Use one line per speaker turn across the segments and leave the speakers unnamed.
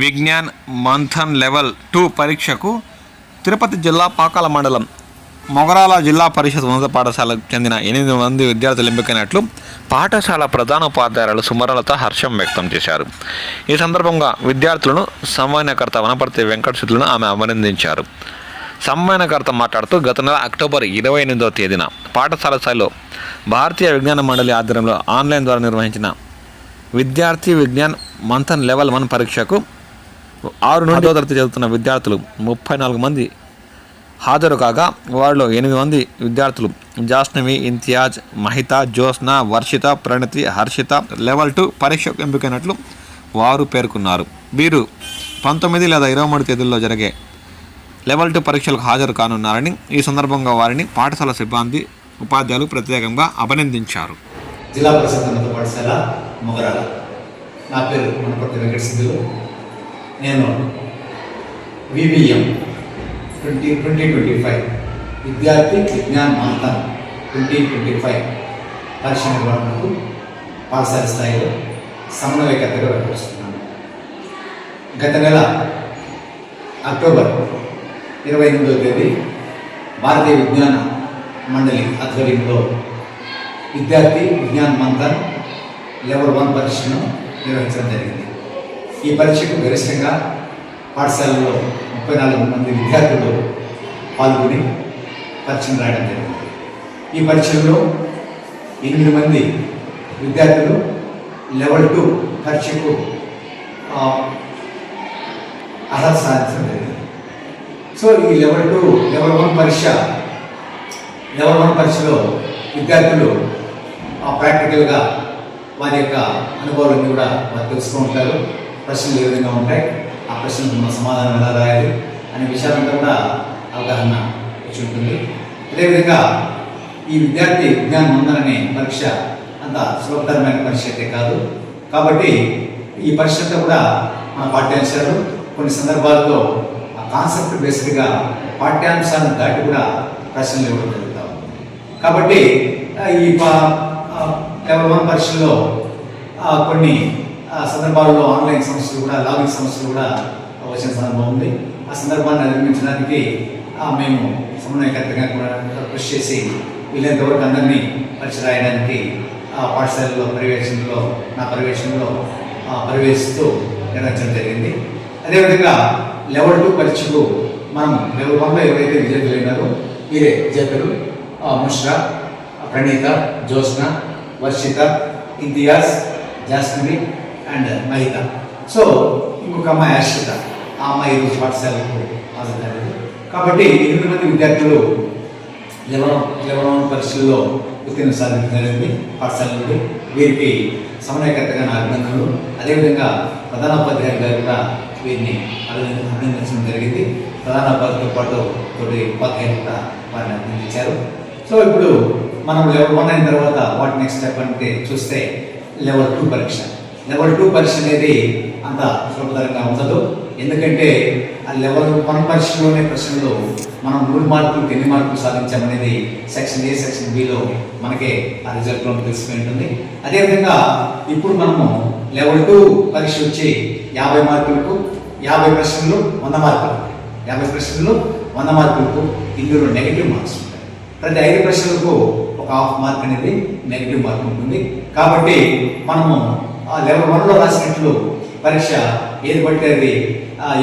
Vignan Manthan level two పరీక్షకు తిరుపతి జిల్లా పాకాల మండలం మొగరాల జిల్లా పరిషత్ ఉన్నత పాఠశాలకు చెందిన ఎనిమిది మంది విద్యార్థులు ఎంపికైనట్లు పాఠశాల ప్రధాన ఉపాధ్యాయులు సుమరలత హర్షం వ్యక్తం చేశారు. ఈ సందర్భంగా విద్యార్థులను సమ్మానకర్త వనపర్తి వెంకటశుద్ధులను ఆమె అభినందించారు. సమ్మానకర్త మాట్లాడుతూ గత నెల అక్టోబర్ ఇరవై ఎనిమిదవ తేదీన పాఠశాల స్థాయిలో భారతీయ విజ్ఞాన మండలి ఆధ్వర్యంలో ఆన్లైన్ ద్వారా నిర్వహించిన విద్యార్థి విజ్ఞాన్ మంథన్ లెవెల్ వన్ పరీక్షకు ఆరు నుండి తరగతి చదువుతున్న విద్యార్థులు ముప్పై నాలుగు మంది హాజరు కాగా వారిలో ఎనిమిది మంది విద్యార్థులు. జాస్నవి ఇంతియాజ్ మహిత జ్యోత్స్న వర్షిత ప్రణతి హర్షిత లెవెల్ టూ పరీక్షకు ఎంపికైనట్లు వారు పేర్కొన్నారు. వీరు పంతొమ్మిది లేదా ఇరవై మూడు తేదీల్లో జరిగే లెవెల్ టూ పరీక్షలకు హాజరు కానున్నారని ఈ సందర్భంగా వారిని పాఠశాల సిబ్బంది ఉపాధ్యాయులు ప్రత్యేకంగా అభినందించారు.
జిల్లా పరిషత్ ఉన్నత పాఠశాల మొగరాల. నా పేరు మనపర్తి వెంకట నేను VVM twenty twenty twenty five విద్యార్థి Vigyan Manthan twenty twenty five పరీక్ష నిర్వహణకు పాఠశాల స్థాయిలో సమన్వయకర్తగా వ్యవహరిస్తున్నాను. గత నెల అక్టోబర్ ఇరవై ఎనిమిదవ తేదీ భారతీయ విజ్ఞాన మండలి ఆధ్వర్యంలో విద్యార్థి విజ్ఞాన్ మంథన్ లెవెల్ వన్ పరీక్షను నిర్వహించడం జరిగింది. ఈ పరీక్షకు గరిష్టంగా పాఠశాలలో ముప్పై నాలుగు మంది విద్యార్థులు పాల్గొని పరీక్షను రాయడం జరిగింది. ఈ పరీక్షల్లో ఎనిమిది మంది విద్యార్థులు లెవెల్ టూ పరీక్షకు అర్హత సాధించడం జరిగింది. సో ఈ లెవెల్ టూ లెవెల్ వన్ పరీక్ష లెవెల్ వన్ పరీక్షలో విద్యార్థులు ప్రాక్టికల్గా వారి యొక్క అనుభవాలన్నీ కూడా వారు తెలుసుకుంటారు. ప్రశ్నలు ఏ విధంగా ఉంటాయి? ఆ ప్రశ్నలకు మన సమాధానం ఎలా రాయాలి? అనే విషయాలంతా కూడా అవగాహన వచ్చి ఉంటుంది. అదేవిధంగా ఈ విద్యార్థి విజ్ఞానం ఉందననే పరీక్ష అంత సులభతరమైన పరీక్ష అయితే కాదు. కాబట్టి ఈ పరీక్ష అంతా కూడా మన పాఠ్యాంశాలు కొన్ని సందర్భాల్లో ఆ కాన్సెప్ట్ బేస్డ్గా పాఠ్యాంశాలను దాటి కూడా ప్రశ్నలు ఇవ్వడం జరుగుతూ కాబట్టి ఈ లెవెల్ వన్ పరీక్షల్లో కొన్ని సందర్భాల్లో ఆన్లైన్ సమస్యలు కూడా లాగిన్ సమస్యలు కూడా వచ్చిన సందర్భం ఉంది. ఆ సందర్భాన్ని అధిగమించడానికి మేము సమన్వయకర్తగా కూడా కృషి చేసి వీళ్ళంతవరకు అందరినీ పరీక్ష రాయడానికి ఆ పాఠశాలలో పర్యవేక్షణలో నా పర్యవేక్షణలో ఆ, పర్యవేక్షిస్తూ నిర్వహించడం జరిగింది. అదేవిధంగా లెవెల్ టూ పరీక్షకు మనం లెవెల్ వన్లో ఎవరైతే విజేతలు అయినారో వీరే విజేతలు. ముష్రా ప్రణీత జ్యోత్స్న వర్షిత ఇంతియాజ్ జాస్మిని అండ్ మహిత సో ఇంకొక అమ్మాయి హర్షిత. ఆ అమ్మాయి ఈరోజు పాఠశాలకు హాజరయ్యారు కాబట్టి ఎనిమిది మంది విద్యార్థులు లెవెన్ లెవెన్ పరీక్షల్లో ఉత్తీర్ణ సాధించడం జరిగింది. పాఠశాల నుండి వీరికి సమన్వయకర్తగా నా అభినందనలు. అదేవిధంగా ప్రధానోపాధ్యాయులు గారు కూడా వీరిని అభినందించడం జరిగింది. ప్రధానోపాధితో పాటు తోటి ఉపాధ్యాయులు కూడా వారిని అభినందించారు. సో ఇప్పుడు మనం లెవెల్ వన్ అయిన తర్వాత వాట్ నెక్స్ట్ స్టెప్ అంటే చూస్తే లెవెల్ టూ పరీక్ష. లెవెల్ టూ పరీక్ష అనేది అంత సులభతరంగా ఉండదు. ఎందుకంటే ఆ లెవెల్ వన్ పరీక్షలోనే ప్రశ్నలు మనం మూడు మార్కులు ఎన్ని మార్కులు సాధించామనేది సెక్షన్ ఏ సెక్షన్ బిలో మనకే ఆ రిజల్ట్లో తెలిసిపోయి ఉంటుంది. అదేవిధంగా ఇప్పుడు మనము లెవెల్ టూ పరీక్ష వచ్చి యాభై మార్కులకు యాభై ప్రశ్నలు వంద మార్కులు యాభై ప్రశ్నలు వంద మార్కులకు ఇందులో నెగిటివ్ మార్క్స్ ఉంటాయి. ప్రతి ఐదు ప్రశ్నలకు ఒక హాఫ్ మార్క్ అనేది నెగిటివ్ మార్క్ ఉంటుంది. కాబట్టి మనము లెవెల్ వన్లో రాసినట్లు పరీక్ష ఏది పడితే అది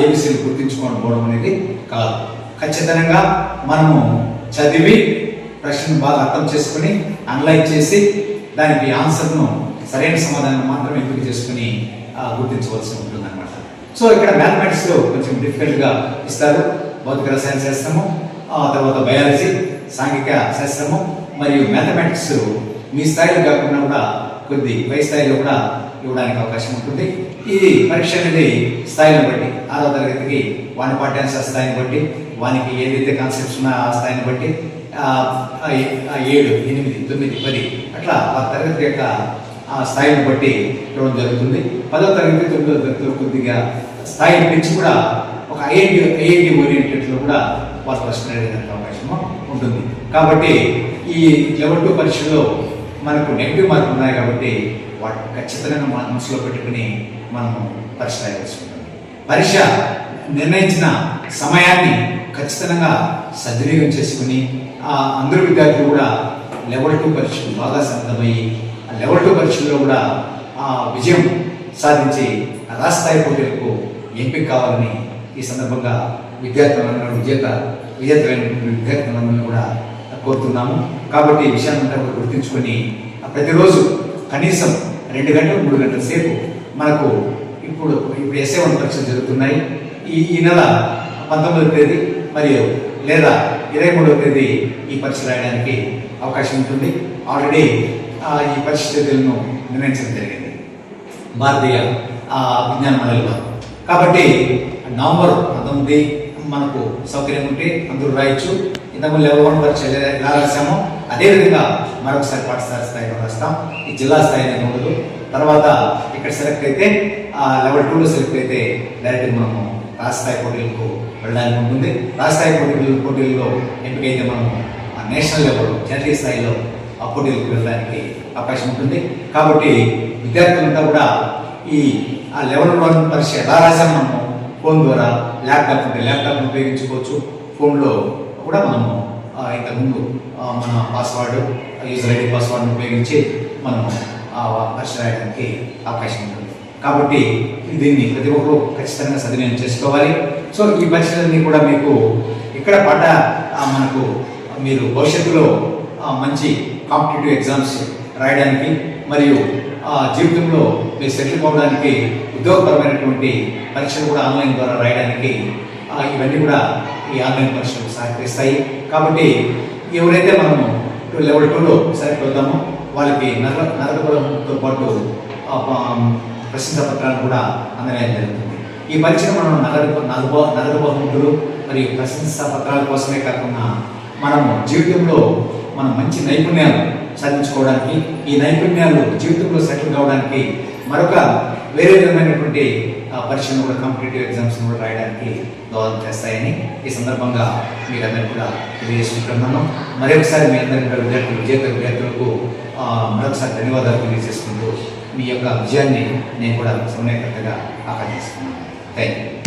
ఏబిసిలు గుర్తించుకొని పోవడం అనేది కాదు. ఖచ్చితంగా మనము చదివి ప్రశ్నను బాగా అర్థం చేసుకుని అనలైజ్ చేసి దానికి ఆన్సర్ను సరైన సమాధానం మాత్రం ఎంపిక చేసుకుని గుర్తించవలసి ఉంటుంది అనమాట సో ఇక్కడ మ్యాథమెటిక్స్లో కొంచెం డిఫికల్ట్గా ఇస్తారు. భౌతిక రసాయన శాస్త్రము ఆ తర్వాత బయాలజీ సాంఘిక శాస్త్రము మరియు మ్యాథమెటిక్స్ మీ స్థాయిలో కాకుండా కూడా కొద్ది పై స్థాయిలో కూడా ఇవ్వడానికి అవకాశం ఉంటుంది. ఇది పరీక్ష అనేది స్థాయిని బట్టి ఆరో తరగతికి వాని పాఠ్యాంశ స్థాయిని బట్టి వానికి ఏదైతే కాన్సెప్ట్స్ ఉన్నాయో ఆ స్థాయిని బట్టి ఏడు ఎనిమిది తొమ్మిది పది అట్లా ఆ తరగతి యొక్క ఆ స్థాయిని బట్టి ఇవ్వడం జరుగుతుంది. పదో తరగతి తొమ్మిదో తరగతిలో కొద్దిగా స్థాయిని పెంచి కూడా ఒక ఐఐటి ఐఐటి ఓరియంటెడ్లో కూడా వాళ్ళు ప్రశ్న అడిగేదానికి అవకాశం ఉంటుంది. కాబట్టి ఈ లెవెల్ టూ పరీక్షలో మనకు నెగిటివ్ మార్కులు ఉన్నాయి కాబట్టి వాటిని ఖచ్చితంగా మన మనసులో పెట్టుకుని మనము పరీక్ష రాయవలసి ఉంటుంది పరీక్ష నిర్ణయించిన సమయాన్ని ఖచ్చితంగా సద్వినియోగం చేసుకుని ఆ అందరు విద్యార్థులు కూడా లెవెల్ టూ పరీక్షలు బాగా సిద్ధమయ్యి ఆ లెవెల్ టూ పరీక్షల్లో కూడా ఆ విజయం సాధించి రాష్ట్ర పోటీలకు ఎంపిక కావాలని ఈ సందర్భంగా విద్యార్థులందరూ విజేత విజేతలైనటువంటి విద్యార్థులందరినీ కూడా కోరుతున్నాము. కాబట్టి ఈ విషయాన్ని గుర్తుంచుకొని ప్రతిరోజు కనీసం రెండు గంటలు మూడు గంటల సేపు మనకు ఇప్పుడు ఇప్పుడు ఎస్ఏ వన్ పరీక్షలు జరుగుతున్నాయి. ఈ ఈ నెల పంతొమ్మిదవ తేదీ మరియు లేదా ఇరవై మూడవ తేదీ ఈ పరీక్ష రాయడానికి అవకాశం ఉంటుంది. ఆల్రెడీ ఈ పరీక్ష తేదీలను నిర్ణయించడం జరిగింది. భారతీయ ఆ, విజ్ఞాన మండలిలో. కాబట్టి నవంబర్ పంతొమ్మిది మనకు సౌకర్యం ఉంటే అందరూ రాయొచ్చు. ఇంతకుముందు లెవెల్ వన్ పరీక్ష ఎలా ఎలా రాసామో అదేవిధంగా మరొకసారి పాఠశాల స్థాయిలో రాస్తాం ఈ జిల్లా స్థాయిలో ఉండదు. తర్వాత ఇక్కడ సెలెక్ట్ అయితే ఆ లెవెల్ టూలో సెలెక్ట్ అయితే డైరెక్ట్ మనము రాష్ట్ర స్థాయి పోటీలకు వెళ్ళడానికి ఉంటుంది. రాష్ట్ర స్థాయి పోటీలు పోటీల్లో ఎంపికైతే మనము ఆ నేషనల్ లెవెల్ జాతీయ స్థాయిలో ఆ పోటీలకు వెళ్ళడానికి అవకాశం ఉంటుంది. కాబట్టి విద్యార్థులంతా కూడా ఈ ఆ లెవెల్ వన్ పరీక్ష ఎలా రాసాము మనము? ఫోన్ ద్వారా ల్యాప్టాప్ ఉంటే ల్యాప్టాప్ ఉపయోగించుకోవచ్చు. ఫోన్లో కూడా మనము ఇంతకుముందు మన పాస్వర్డ్ యూజర్ ఐడి పాస్వర్డ్ని ఉపయోగించి మనం ఆ పరీక్ష రాయడానికి అవకాశం ఉంటుంది. కాబట్టి దీన్ని ప్రతి ఒక్కరూ ఖచ్చితంగా సద్వినియోగం చేసుకోవాలి. సో ఈ పరీక్షలన్నీ కూడా మీకు ఇక్కడ పడ్డ మనకు మీరు భవిష్యత్తులో మంచి కాంపిటేటివ్ ఎగ్జామ్స్ రాయడానికి మరియు ఆ, జీవితంలో మీరు సెటిల్ కావడానికి ఉద్యోగపరమైనటువంటి పరీక్షలు కూడా ఆన్లైన్ ద్వారా రాయడానికి ఇవన్నీ కూడా ఈ ఆన్లైన్ పరీక్షలు సహకరిస్తాయి. కాబట్టి ఎవరైతే మనము లెవెల్ టూలో సెలెక్ట్ అవుతామో వాళ్ళకి నగర నగదుతో పాటు ప్రసిద్ధ పత్రాలు కూడా అందజేయడం జరుగుతుంది. ఈ పరీక్ష మనం నగర నగర నగర బహుమతులు మరియు ప్రశంస పత్రాల కోసమే కాకుండా మనము జీవితంలో మన మంచి నైపుణ్యాలు సాధించుకోవడానికి ఈ నైపుణ్యాలు జీవితంలో సెటిల్ కావడానికి మరొక వేరే విధమైనటువంటి పరీక్షను కూడా కాంపిటేటివ్ ఎగ్జామ్స్ కూడా రాయడానికి దోహదం చేస్తాయని ఈ సందర్భంగా మీరందరూ కూడా తెలియజేసుకుంటున్నాను మరొకసారి మీ అందరికీ కూడా విద్యార్థులు విజేత విద్యార్థులకు మరొకసారి ధన్యవాదాలు తెలియజేసుకుంటూ మీ యొక్క విజయాన్ని నేను కూడా సమయకర్తగా ఆకాంక్షిస్తున్నాను. Thank you